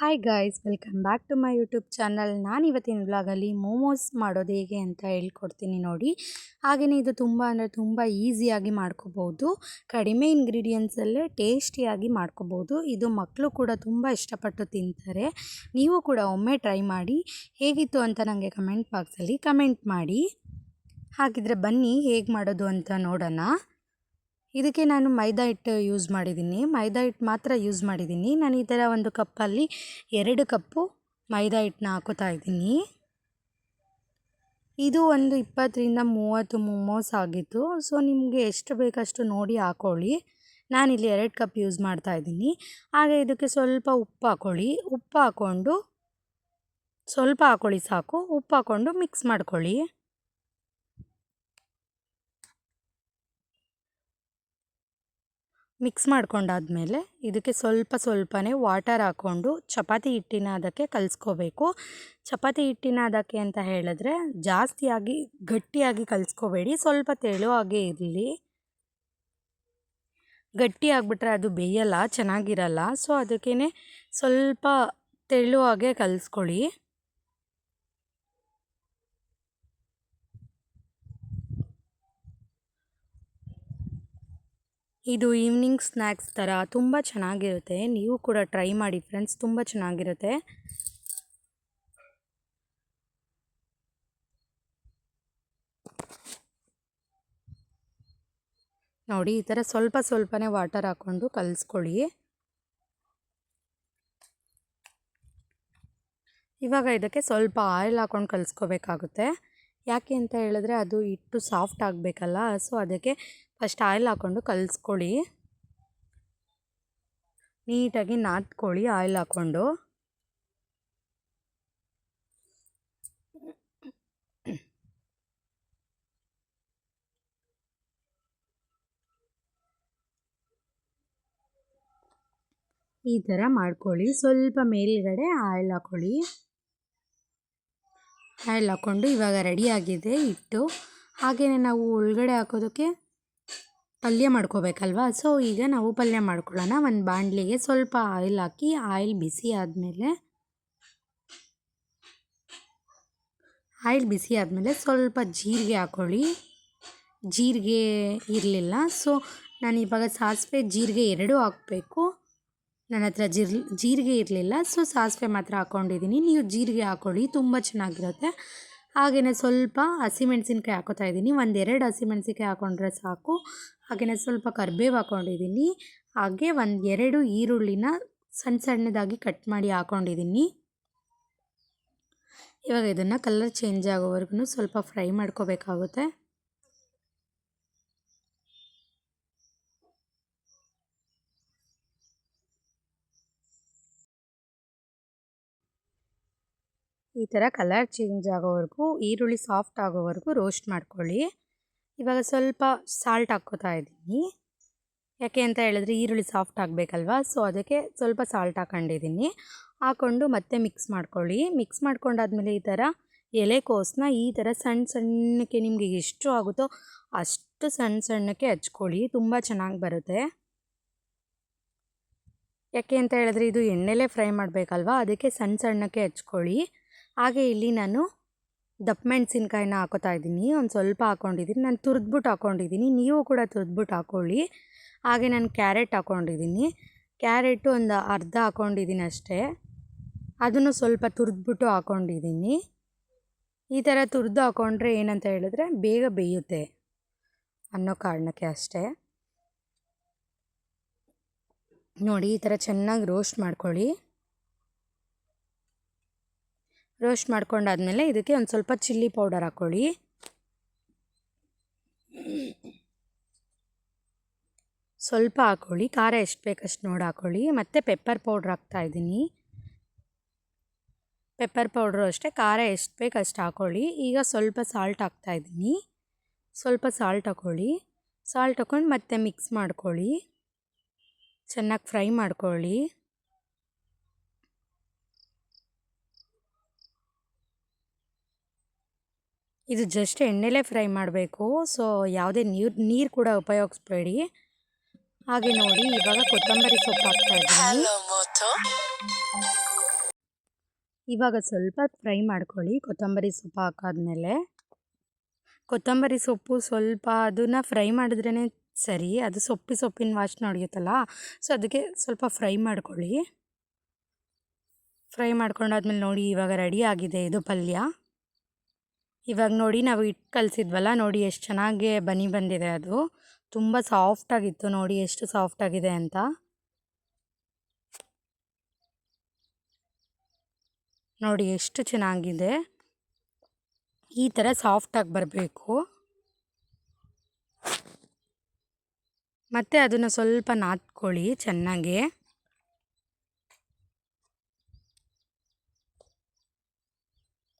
Hi guys welcome back to my YouTube channel ನಾನು ಇವತ್ತಿನ ವ್ಲಾಗಲ್ಲಿ ಮೋಮೋಸ್ ಮಾಡೋದು ಹೇಗೆ ಅಂತ ಹೇಳ್ಕೊಡ್ತೀನಿ ನೋಡಿ. ಹಾಗೆಯೇ ಇದು ತುಂಬ ಅಂದರೆ ತುಂಬ ಈಸಿಯಾಗಿ ಮಾಡ್ಕೋಬೋದು. ಕಡಿಮೆ ಇಂಗ್ರೀಡಿಯೆಂಟ್ಸಲ್ಲೇ ಟೇಸ್ಟಿಯಾಗಿ ಮಾಡ್ಕೋಬೋದು. ಇದು ಮಕ್ಕಳು ಕೂಡ ತುಂಬ ಇಷ್ಟಪಟ್ಟು ತಿಂತಾರೆ. ನೀವು ಕೂಡ ಒಮ್ಮೆ ಟ್ರೈ ಮಾಡಿ. ಹೇಗಿತ್ತು ಅಂತ ನನಗೆ ಕಮೆಂಟ್ ಬಾಕ್ಸಲ್ಲಿ ಕಮೆಂಟ್ ಮಾಡಿ. ಹಾಗಿದ್ರೆ ಬನ್ನಿ ಹೇಗೆ ಮಾಡೋದು ಅಂತ ನೋಡೋಣ. ಇದಕ್ಕೆ ನಾನು ಮೈದಾ ಹಿಟ್ಟು ಯೂಸ್ ಮಾಡಿದ್ದೀನಿ. ಮೈದಾ ಹಿಟ್ಟು ಮಾತ್ರ ಯೂಸ್ ಮಾಡಿದ್ದೀನಿ. ನಾನು ಈ ಥರ ಒಂದು ಕಪ್ಪಲ್ಲಿ ಎರಡು ಕಪ್ಪು ಮೈದಾ ಹಿಟ್ಟನ್ನ ಹಾಕೋತಾ ಇದ್ದೀನಿ. ಇದು ಒಂದು ಇಪ್ಪತ್ತರಿಂದ ಮೂವತ್ತು ಮೊಮೋಸ್ ಆಗಿತ್ತು. ಸೊ, ನಿಮಗೆ ಎಷ್ಟು ಬೇಕಷ್ಟು ನೋಡಿ ಹಾಕೊಳ್ಳಿ. ನಾನಿಲ್ಲಿ ಎರಡು ಕಪ್ ಯೂಸ್ ಮಾಡ್ತಾ ಇದ್ದೀನಿ. ಹಾಗೆ ಇದಕ್ಕೆ ಸ್ವಲ್ಪ ಉಪ್ಪು ಹಾಕೊಳ್ಳಿ. ಉಪ್ಪು ಹಾಕ್ಕೊಂಡು, ಸ್ವಲ್ಪ ಹಾಕೊಳ್ಳಿ ಸಾಕು. ಉಪ್ಪು ಹಾಕ್ಕೊಂಡು ಮಿಕ್ಸ್ ಮಾಡ್ಕೊಳ್ಳಿ. ಮಿಕ್ಸ್ ಮಾಡ್ಕೊಂಡಾದಮೇಲೆ ಇದಕ್ಕೆ ಸ್ವಲ್ಪ ಸ್ವಲ್ಪನೇ ವಾಟರ್ ಹಾಕ್ಕೊಂಡು ಚಪಾತಿ ಹಿಟ್ಟಿನ ಅದಕ್ಕೆ ಕಲಿಸ್ಕೋಬೇಕು. ಚಪಾತಿ ಹಿಟ್ಟಿನ ಅದಕ್ಕೆ ಅಂತ ಹೇಳಿದ್ರೆ ಜಾಸ್ತಿಯಾಗಿ, ಗಟ್ಟಿಯಾಗಿ ಕಲಿಸ್ಕೋಬೇಡಿ. ಸ್ವಲ್ಪ ತೆಳುವಾಗೇ ಇರಲಿ. ಗಟ್ಟಿ ಆಗಿಬಿಟ್ರೆ ಅದು ಬೇಯಲ್ಲ, ಚೆನ್ನಾಗಿರಲ್ಲ. ಸೊ ಅದಕ್ಕೇ ಸ್ವಲ್ಪ ತೆಳುವಾಗೆ ಕಲಿಸ್ಕೊಳ್ಳಿ. ಇದು ಈವ್ನಿಂಗ್ ಸ್ನ್ಯಾಕ್ಸ್ ಥರ ತುಂಬ ಚೆನ್ನಾಗಿರುತ್ತೆ. ನೀವು ಕೂಡ ಟ್ರೈ ಮಾಡಿ ಫ್ರೆಂಡ್ಸ್ ತುಂಬ ಚೆನ್ನಾಗಿರುತ್ತೆ. ನೋಡಿ, ಈ ಥರ ಸ್ವಲ್ಪ ಸ್ವಲ್ಪನೇ ವಾಟರ್ ಹಾಕ್ಕೊಂಡು ಕಲಿಸ್ಕೊಳ್ಳಿ. ಇವಾಗ ಇದಕ್ಕೆ ಸ್ವಲ್ಪ ಆಯಿಲ್ ಹಾಕ್ಕೊಂಡು ಕಲಿಸ್ಕೋಬೇಕಾಗುತ್ತೆ. ಯಾಕೆ ಅಂತ ಹೇಳಿದ್ರೆ ಅದು ಹಿಟ್ಟು ಸಾಫ್ಟ್ ಆಗಬೇಕಲ್ಲ ಸೊ ಅದಕ್ಕೆ ಫಸ್ಟ್ ಆಯಿಲ್ ಹಾಕ್ಕೊಂಡು ಕಲಿಸ್ಕೊಳ್ಳಿ. ನೀಟಾಗಿ ನಾದ್ಕೊಳ್ಳಿ ಆಯಿಲ್ ಹಾಕ್ಕೊಂಡು. ಈ ಥರ ಮಾಡ್ಕೊಳ್ಳಿ. ಸ್ವಲ್ಪ ಮೇಲ್ಗಡೆ ಆಯಿಲ್ ಹಾಕ್ಕೊಳ್ಳಿ. ಆಯಿಲ್ ಹಾಕ್ಕೊಂಡು ಇವಾಗ ರೆಡಿಯಾಗಿದೆ ಇಟ್ಟು ಹಾಗೆಯೇ ನಾವು ಒಳಗಡೆ ಹಾಕೋದಕ್ಕೆ ಪಲ್ಯ ಮಾಡ್ಕೋಬೇಕಲ್ವಾ? ಸೊ ಈಗ ನಾವು ಪಲ್ಯ ಮಾಡ್ಕೊಳ್ಳೋಣ. ಒಂದು ಬಾಣಲಿಗೆ ಸ್ವಲ್ಪ ಆಯಿಲ್ ಹಾಕಿ ಆಯಿಲ್ ಬಿಸಿ ಆದಮೇಲೆ ಆಯಿಲ್ ಬಿಸಿ ಆದಮೇಲೆ ಸ್ವಲ್ಪ ಜೀರಿಗೆ ಹಾಕ್ಕೊಳ್ಳಿ ಜೀರಿಗೆ ಇರಲಿಲ್ಲ. ಸೊ ನಾನು ಇವಾಗ ಸಾಸಿವೆ ಜೀರಿಗೆ ಎರಡೂ ಹಾಕಬೇಕು. ನನ್ನ ಹತ್ರ ಜೀರ್, ಜೀರಿಗೆ ಇರಲಿಲ್ಲ. ಸೊ ಸಾಸಿವೆ ಮಾತ್ರ ಹಾಕ್ಕೊಂಡಿದ್ದೀನಿ ನೀವು ಜೀರಿಗೆ ಹಾಕ್ಕೊಳ್ಳಿ ತುಂಬ ಚೆನ್ನಾಗಿರುತ್ತೆ. ಹಾಗೆಯೇ ಸ್ವಲ್ಪ ಹಸಿಮೆಣ್ಸಿನ್ಕಾಯಿ ಹಾಕೋತಾ ಇದ್ದೀನಿ. ಒಂದೆರಡು ಹಸಿಮೆಣ್ಸಿನ್ಕಾಯಿ ಹಾಕ್ಕೊಂಡ್ರೆ ಸಾಕು. ಹಾಗೆಯೇ ಸ್ವಲ್ಪ ಕರಿಬೇವು ಹಾಕ್ಕೊಂಡಿದ್ದೀನಿ ಹಾಗೆ ಒಂದು ಎರಡು ಈರುಳ್ಳಿನ ಸಣ್ಣ ಸಣ್ಣದಾಗಿ ಕಟ್ ಮಾಡಿ ಹಾಕ್ಕೊಂಡಿದ್ದೀನಿ ಇವಾಗ ಇದನ್ನು ಕಲರ್ ಚೇಂಜ್ ಆಗೋವರೆಗೂ ಸ್ವಲ್ಪ ಫ್ರೈ ಮಾಡ್ಕೋಬೇಕಾಗುತ್ತೆ. ಈ ಥರ ಕಲರ್ ಚೇಂಜ್ ಆಗೋವರೆಗೂ, ಈರುಳ್ಳಿ ಸಾಫ್ಟ್ ಆಗೋವರೆಗೂ ರೋಸ್ಟ್ ಮಾಡ್ಕೊಳ್ಳಿ. ಇವಾಗ ಸ್ವಲ್ಪ ಸಾಲ್ಟ್ ಹಾಕ್ಕೋತಾ ಇದ್ದೀನಿ. ಯಾಕೆ ಅಂತ ಹೇಳಿದ್ರೆ ಈರುಳ್ಳಿ ಸಾಫ್ಟ್ ಆಗಬೇಕಲ್ವಾ? ಸೊ, ಅದಕ್ಕೆ ಸ್ವಲ್ಪ ಸಾಲ್ಟ್ ಹಾಕೊಂಡಿದ್ದೀನಿ ಹಾಕ್ಕೊಂಡು ಮತ್ತೆ ಮಿಕ್ಸ್ ಮಾಡ್ಕೊಳ್ಳಿ. ಮಿಕ್ಸ್ ಮಾಡ್ಕೊಂಡಾದ್ಮೇಲೆ ಈ ಥರ ಎಲೆಕೋಸನ್ನ ಈ ಥರ ಸಣ್ಣ ಸಣ್ಣಕ್ಕೆ ನಿಮಗೆ ಎಷ್ಟು ಆಗುತ್ತೋ ಅಷ್ಟು ಸಣ್ಣ ಸಣ್ಣಕ್ಕೆ ಹಚ್ಕೊಳ್ಳಿ. ತುಂಬ ಚೆನ್ನಾಗಿ ಬರುತ್ತೆ. ಯಾಕೆ ಅಂತ ಹೇಳಿದ್ರೆ ಇದು ಎಣ್ಣೆಲೇ ಫ್ರೈ ಮಾಡಬೇಕಲ್ವಾ? ಅದಕ್ಕೆ ಸಣ್ಣ ಸಣ್ಣಕ್ಕೆ ಹಚ್ಕೊಳ್ಳಿ. ಹಾಗೆ ಇಲ್ಲಿ ನಾನು ದಪ್ಪ ಮೆಣಸಿನ್ಕಾಯಿನ ಹಾಕೋತಾ ಇದ್ದೀನಿ. ಒಂದು ಸ್ವಲ್ಪ ಹಾಕ್ಕೊಂಡಿದ್ದೀನಿ ನಾನು ತುರಿದ್ಬಿಟ್ಟು ಹಾಕ್ಕೊಂಡಿದ್ದೀನಿ ನೀವು ಕೂಡ ತುರಿದ್ಬಿಟ್ಟು ಹಾಕ್ಕೊಳ್ಳಿ ಹಾಗೆ ನಾನು ಕ್ಯಾರೆಟ್ ಹಾಕ್ಕೊಂಡಿದ್ದೀನಿ ಕ್ಯಾರೆಟು ಒಂದು ಅರ್ಧ ಹಾಕ್ಕೊಂಡಿದ್ದೀನಿ ಅಷ್ಟೇ. ಅದನ್ನು ಸ್ವಲ್ಪ ತುರಿದ್ಬಿಟ್ಟು ಹಾಕ್ಕೊಂಡಿದ್ದೀನಿ ಈ ಥರ ತುರಿದು ಹಾಕ್ಕೊಂಡ್ರೆ ಏನಂತ ಹೇಳಿದ್ರೆ ಬೇಗ ಬೇಯುತ್ತೆ ಅನ್ನೋ ಕಾರಣಕ್ಕೆ ಅಷ್ಟೇ. ನೋಡಿ ಈ ಥರ ಚೆನ್ನಾಗಿ ರೋಸ್ಟ್ ಮಾಡ್ಕೊಳ್ಳಿ. ರೋಸ್ಟ್ ಮಾಡ್ಕೊಂಡಾದ್ಮೇಲೆ ಇದಕ್ಕೆ ಒಂದು ಸ್ವಲ್ಪ ಚಿಲ್ಲಿ ಪೌಡರ್ ಹಾಕ್ಕೊಳ್ಳಿ ಸ್ವಲ್ಪ ಹಾಕ್ಕೊಳ್ಳಿ ಖಾರ ಎಷ್ಟು ಬೇಕಷ್ಟು ನೋಡಿ ಹಾಕ್ಕೊಳ್ಳಿ ಮತ್ತು ಪೆಪ್ಪರ್ ಪೌಡ್ರ್ ಹಾಕ್ತಾಯಿದ್ದೀನಿ ಪೆಪ್ಪರ್ ಪೌಡ್ರು ಅಷ್ಟೇ, ಖಾರ ಎಷ್ಟು ಬೇಕು ಅಷ್ಟು ಹಾಕ್ಕೊಳ್ಳಿ ಈಗ ಸ್ವಲ್ಪ ಸಾಲ್ಟ್ ಹಾಕ್ತಾಯಿದ್ದೀನಿ ಸ್ವಲ್ಪ ಸಾಲ್ಟ್ ಹಾಕ್ಕೊಳ್ಳಿ ಸಾಲ್ಟ್ ಹಾಕ್ಕೊಂಡು ಮತ್ತೆ ಮಿಕ್ಸ್ ಮಾಡ್ಕೊಳ್ಳಿ. ಚೆನ್ನಾಗಿ ಫ್ರೈ ಮಾಡ್ಕೊಳ್ಳಿ. ಇದು ಜಸ್ಟ್ ಎಣ್ಣೆಲೇ ಫ್ರೈ ಮಾಡಬೇಕು. ಸೊ ಯಾವುದೇ ನೀರು ನೀರು ಕೂಡ ಉಪಯೋಗಿಸ್ಬೇಡಿ. ಹಾಗೆ ನೋಡಿ ಇವಾಗ ಕೊತ್ತಂಬರಿ ಸೊಪ್ಪು ಹಾಕ್ತಾ ಇದ್ದೀನಿ. ಇವಾಗ ಸ್ವಲ್ಪ ಫ್ರೈ ಮಾಡ್ಕೊಳ್ಳಿ ಕೊತ್ತಂಬರಿ ಸೊಪ್ಪು ಹಾಕಾದ್ಮೇಲೆ. ಕೊತ್ತಂಬರಿ ಸೊಪ್ಪು ಸ್ವಲ್ಪ ಅದನ್ನು ಫ್ರೈ ಮಾಡಿದ್ರೇ ಸರಿ ಅದು ಸೊಪ್ಪಿ ಸೊಪ್ಪಿನ ವಾಸನೆ ಹೊಡೆಯುತ್ತಲ್ಲ ಸೊ ಅದಕ್ಕೆ ಸ್ವಲ್ಪ ಫ್ರೈ ಮಾಡ್ಕೊಳ್ಳಿ. ಫ್ರೈ ಮಾಡ್ಕೊಂಡಾದ್ಮೇಲೆ ನೋಡಿ ಇವಾಗ ರೆಡಿ ಆಗಿದೆ ಇದು ಪಲ್ಯ. ಇವಾಗ ನೋಡಿ ನಾವು ಹಿಟ್ಟು ಕಲಿಸಿದ್ವಲ್ಲ, ನೋಡಿ ಎಷ್ಟು ಚೆನ್ನಾಗಿ ಬನಿ ಬಂದಿದೆ ಅದು. ತುಂಬ ಸಾಫ್ಟಾಗಿತ್ತು ನೋಡಿ ಎಷ್ಟು ಸಾಫ್ಟಾಗಿದೆ ಅಂತ. ನೋಡಿ ಎಷ್ಟು ಚೆನ್ನಾಗಿದೆ. ಈ ಥರ ಸಾಫ್ಟಾಗಿ ಬರಬೇಕು. ಮತ್ತು ಅದನ್ನು ಸ್ವಲ್ಪ ನಾದ್ಕೊಳ್ಳಿ ಚೆನ್ನಾಗಿ.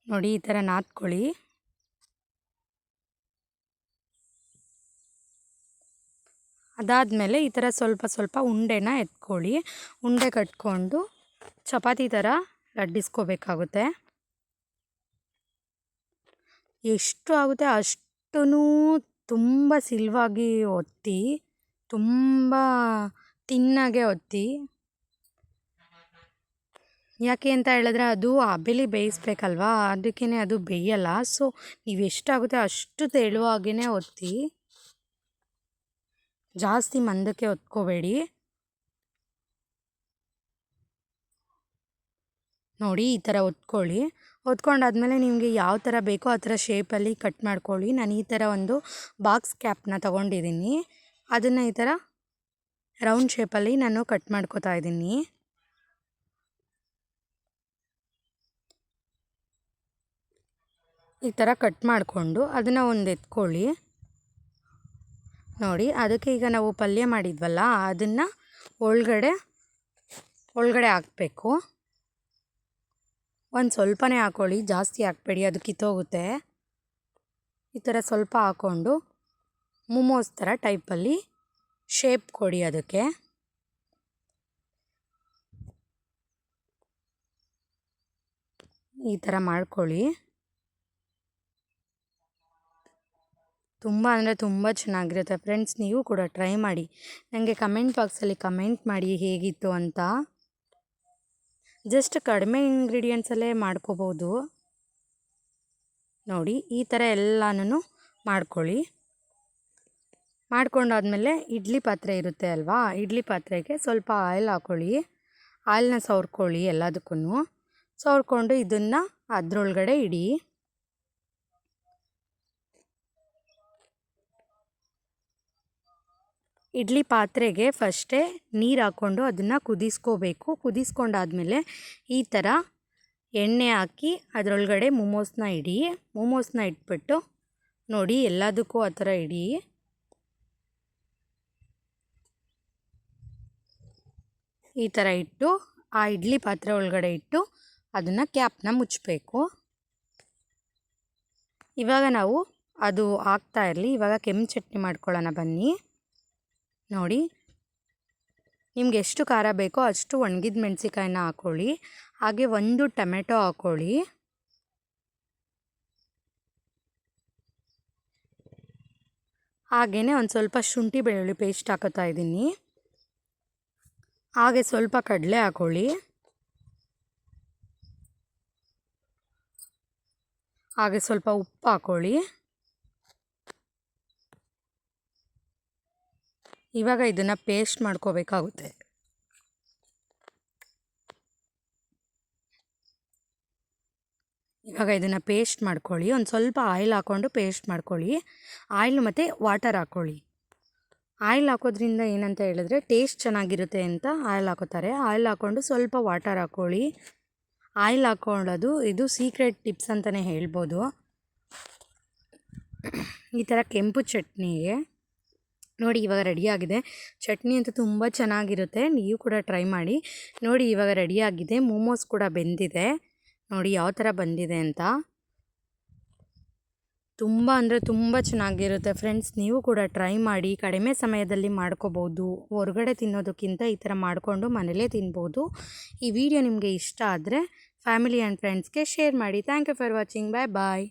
ನೋಡಿ ಈ ಥರ ನಾದ್ಕೊಳ್ಳಿ. ಅದಾದಮೇಲೆ ಈ ಥರ ಸ್ವಲ್ಪ ಸ್ವಲ್ಪ ಉಂಡೆನ ಎತ್ಕೊಳ್ಳಿ. ಉಂಡೆ ಕಟ್ಕೊಂಡು ಚಪಾತಿ ಥರ ಲಡ್ಡಿಸ್ಕೋಬೇಕಾಗುತ್ತೆ ಎಷ್ಟು ಆಗುತ್ತೆ ಅಷ್ಟೂ ತುಂಬ ಸಿಲ್ವಾಗಿ ಒತ್ತಿ, ತುಂಬ ತಿನ್ನಾಗೆ ಒತ್ತಿ. ಯಾಕೆ ಅಂತ ಹೇಳಿದ್ರೆ ಅದು ಹಬೆಲಿ ಬೇಯಿಸ್ಬೇಕಲ್ವಾ? ಅದಕ್ಕೇ ಅದು ಬೇಯಲ್ಲ. ಸೊ ನೀವು ಎಷ್ಟಾಗುತ್ತೆ ಅಷ್ಟು ತೆಳುವಾಗೇ ಒತ್ತಿ. ಜಾಸ್ತಿ ಮಂದಕ್ಕೆ ಒತ್ಕೋಬೇಡಿ ನೋಡಿ, ಈ ಥರ ಒತ್ಕೊಳ್ಳಿ ಒತ್ಕೊಂಡಾದ್ಮೇಲೆ ನಿಮಗೆ ಯಾವ ಥರ ಬೇಕೋ ಆ ಥರ ಶೇಪಲ್ಲಿ ಕಟ್ ಮಾಡ್ಕೊಳ್ಳಿ. ನಾನು ಈ ಥರ ಒಂದು ಬಾಕ್ಸ್ ಕ್ಯಾಪ್ನ ತೊಗೊಂಡಿದ್ದೀನಿ. ಅದನ್ನು ಈ ಥರ ರೌಂಡ್ ಶೇಪಲ್ಲಿ ನಾನು ಕಟ್ ಮಾಡ್ಕೋತಾ ಇದ್ದೀನಿ. ಈ ಥರ ಕಟ್ ಮಾಡಿಕೊಂಡು ಅದನ್ನು ಒಂದು ಎತ್ಕೊಳ್ಳಿ. ನೋಡಿ, ಅದಕ್ಕೆ ಈಗ ನಾವು ಪಲ್ಯ ಮಾಡಿದ್ವಲ್ಲ, ಅದನ್ನು ಒಳಗಡೆ ಒಳಗಡೆ ಹಾಕಬೇಕು. ಒಂದು ಸ್ವಲ್ಪನೇ ಹಾಕೊಳ್ಳಿ, ಜಾಸ್ತಿ ಹಾಕ್ಬೇಡಿ, ಅದು ಕಿತ್ತೋಗುತ್ತೆ. ಈ ಥರ ಸ್ವಲ್ಪ ಹಾಕ್ಕೊಂಡು ಮೊಮೋಸ್ ಥರ ಟೈಪಲ್ಲಿ ಶೇಪ್ ಕೊಡಿ ಅದಕ್ಕೆ. ಈ ಥರ ಮಾಡ್ಕೊಳ್ಳಿ. ತುಂಬ ಅಂದರೆ ತುಂಬ ಚೆನ್ನಾಗಿರುತ್ತೆ. ಫ್ರೆಂಡ್ಸ್, ನೀವು ಕೂಡ ಟ್ರೈ ಮಾಡಿ. ನನಗೆ ಕಮೆಂಟ್ ಬಾಕ್ಸಲ್ಲಿ ಕಮೆಂಟ್ ಮಾಡಿ ಹೇಗಿತ್ತು ಅಂತ. ಜಸ್ಟ್ ಕಡಿಮೆ ಇಂಗ್ರೀಡಿಯೆಂಟ್ಸಲ್ಲೇ ಮಾಡ್ಕೋಬೋದು. ನೋಡಿ, ಈ ಥರ ಎಲ್ಲನೂ ಮಾಡ್ಕೊಳ್ಳಿ. ಮಾಡ್ಕೊಂಡಾದ್ಮೇಲೆ ಇಡ್ಲಿ ಪಾತ್ರೆ ಇರುತ್ತೆ ಅಲ್ವಾ? ಇಡ್ಲಿ ಪಾತ್ರೆಗೆ ಸ್ವಲ್ಪ ಆಯಿಲ್ ಹಾಕ್ಕೊಳ್ಳಿ ಆಯಿಲ್ನ ಸವರ್ಕೊಳ್ಳಿ ಎಲ್ಲದಕ್ಕೂ ಸವರ್ಕೊಂಡು ಇದನ್ನು ಅದರೊಳಗಡೆ ಇಡಿ. ಇಡ್ಲಿ ಪಾತ್ರೆಗೆ ಫಸ್ಟೇ ನೀರು ಹಾಕ್ಕೊಂಡು ಅದನ್ನು ಕುದಿಸ್ಕೋಬೇಕು. ಕುದಿಸ್ಕೊಂಡಾದ್ಮೇಲೆ ಈ ಥರ ಎಣ್ಣೆ ಹಾಕಿ ಅದರೊಳಗಡೆ ಮೊಮೋಸ್ನ ಇಡಿ. ಮೊಮೋಸ್ನ ಇಟ್ಬಿಟ್ಟು ನೋಡಿ ಎಲ್ಲದಕ್ಕೂ ಆ ಥರ ಇಡಿ. ಈ ಥರ ಇಟ್ಟು ಆ ಇಡ್ಲಿ ಪಾತ್ರೆ ಒಳಗಡೆ ಇಟ್ಟು ಅದನ್ನು ಕ್ಯಾಪ್ನ ಮುಚ್ಚಬೇಕು ಇವಾಗ ನಾವು ಅದು ಆಗ್ತಾ ಇರಲಿ. ಇವಾಗ ಕೆಂಪು ಚಟ್ನಿ ಮಾಡ್ಕೊಳ್ಳೋಣ ಬನ್ನಿ. ನೋಡಿ. ನಿಮ್ಗೆ ಎಷ್ಟು ಖಾರ ಬೇಕೋ ಅಷ್ಟು ಒಣಗಿದ ಮೆಣಸಿಕಾಯಿನ ಹಾಕ್ಕೊಳ್ಳಿ ಹಾಗೆ ಒಂದು ಟೊಮೆಟೊ ಹಾಕ್ಕೊಳ್ಳಿ ಹಾಗೆಯೇ ಒಂದು ಸ್ವಲ್ಪ ಶುಂಠಿ ಬೆಳ್ಳುಳ್ಳಿ ಪೇಸ್ಟ್ ಹಾಕೋತಾ ಇದ್ದೀನಿ. ಹಾಗೆ ಸ್ವಲ್ಪ ಕಡಲೆ ಹಾಕ್ಕೊಳ್ಳಿ ಹಾಗೆ ಸ್ವಲ್ಪ ಉಪ್ಪು ಹಾಕ್ಕೊಳ್ಳಿ ಇವಾಗ ಇದನ್ನು ಪೇಸ್ಟ್ ಮಾಡ್ಕೋಬೇಕಾಗುತ್ತೆ. ಇವಾಗ ಇದನ್ನು ಪೇಸ್ಟ್ ಮಾಡ್ಕೊಳ್ಳಿ. ಒಂದು ಸ್ವಲ್ಪ ಆಯಿಲ್ ಹಾಕ್ಕೊಂಡು ಪೇಸ್ಟ್ ಮಾಡ್ಕೊಳ್ಳಿ. ಆಯಿಲ್ ಮತ್ತು ವಾಟರ್ ಹಾಕ್ಕೊಳ್ಳಿ ಆಯಿಲ್ ಹಾಕೋದ್ರಿಂದ ಏನಂತ ಹೇಳಿದ್ರೆ ಟೇಸ್ಟ್ ಚೆನ್ನಾಗಿರುತ್ತೆ ಅಂತ ಆಯಿಲ್ ಹಾಕೋತಾರೆ. ಆಯಿಲ್ ಹಾಕ್ಕೊಂಡು ಸ್ವಲ್ಪ ವಾಟರ್ ಹಾಕ್ಕೊಳ್ಳಿ ಆಯಿಲ್ ಹಾಕ್ಕೊಳ್ಳೋದು ಇದು ಸೀಕ್ರೆಟ್ ಟಿಪ್ಸ್ ಅಂತಲೇ ಹೇಳ್ಬೋದು. ಈ ಥರ ಕೆಂಪು ಚಟ್ನಿಗೆ ನೋಡಿ ಇವಾಗ ರೆಡಿಯಾಗಿದೆ ಚಟ್ನಿ ಅಂತೂ ತುಂಬ ಚೆನ್ನಾಗಿರುತ್ತೆ. ನೀವು ಕೂಡ ಟ್ರೈ ಮಾಡಿ. ನೋಡಿ ಇವಾಗ ರೆಡಿಯಾಗಿದೆ ಮೋಮೋಸ್ ಕೂಡ ಬೆಂದಿದೆ. ನೋಡಿ ಯಾವ ಥರ ಬಂದಿದೆ ಅಂತ. ತುಂಬ ಅಂದರೆ ತುಂಬ ಚೆನ್ನಾಗಿರುತ್ತೆ ಫ್ರೆಂಡ್ಸ್ ನೀವು ಕೂಡ ಟ್ರೈ ಮಾಡಿ ಕಡಿಮೆ ಸಮಯದಲ್ಲಿ ಮಾಡ್ಕೋಬೋದು. ಹೊರಗಡೆ ತಿನ್ನೋದಕ್ಕಿಂತ ಈ ಥರ ಮಾಡಿಕೊಂಡು ಮನೇಲೇ ತಿನ್ಬೋದು. ಈ ವಿಡಿಯೋ ನಿಮಗೆ ಇಷ್ಟ ಆದರೆ ಫ್ಯಾಮಿಲಿ ಆ್ಯಂಡ್ ಫ್ರೆಂಡ್ಸ್ಗೆ ಶೇರ್ ಮಾಡಿ. Thank you for watching bye bye